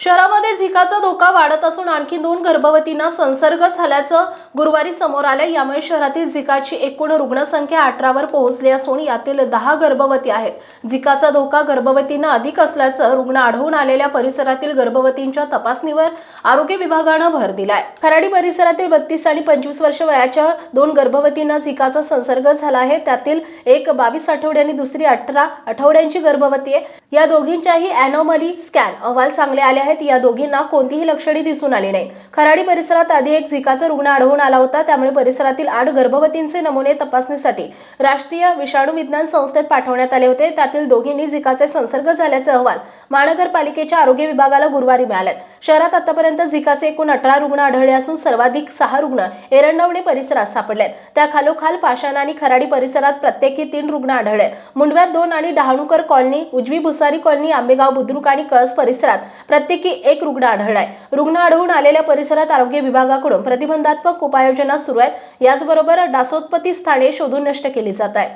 शहरामध्ये झिकाचा धोका वाढत असून आणखी दोन गर्भवतींना संसर्ग झाल्याचं गुरुवारी समोर आलं यामुळे शहरातील झिकाची एकूण रुग्णसंख्या अठरावर पोहोचली असून यातील दहा गर्भवती आहेत. झिकाचा धोका गर्भवतींना अधिक असल्याचं रुग्ण आढळून आलेल्या परिसरातील गर्भवतींच्या तपासणीवर आरोग्य विभागानं भर दिलाय. खराडी परिसरातील बत्तीस आणि पंचवीस वर्ष वयाच्या दोन गर्भवतींना झिकाचा संसर्ग झाला आहे. त्यातील एक बावीस आठवडे आणि दुसरी अठरा आठवड्यांची गर्भवती आहे. या दोघींच्याही अॅनोमली स्कॅन अहवाल चांगले आले आहेत. या दोघींना कोणतीही लक्षणे दिसून आली नाही खराडी परिसरात आधी एक झिकाचा रुग्ण आढळून आला होता. त्यामुळे परिसरातील आठ गर्भवतींचे नमुने तपासणीसाठी राष्ट्रीय विषाणू विज्ञान संस्थेत पाठवण्यात आले होते. त्यातील दोघींनी झिकाचे संसर्ग झाल्याचे अहवाल महानगरपालिकेच्या आरोग्य विभागाला गुरुवारी मिळाल्यात शहरात आतापर्यंत झिकाचे एकूण अठरा रुग्ण आढळले असून सर्वाधिक सहा रुग्ण एरंडवणे परिसरात सापडलेत. त्या खालोखाल पाषाण आणि खराडी परिसरात प्रत्येकी तीन रुग्ण आढळलेत. मुंडव्यात दोन आणि डहाणूकर कॉलनी उजवी भुसारी कॉलनी आंबेगाव बुद्रुक आणि कळस परिसरात प्रत्येकी एक रुग्ण आढळलाय. रुग्ण आढळून आलेल्या परिसरात आरोग्य विभागाकडून प्रतिबंधात्मक उपाययोजना सुरू आहेत. याचबरोबर डासोत्पत्ती स्थाने शोधून नष्ट केली जात आहेत.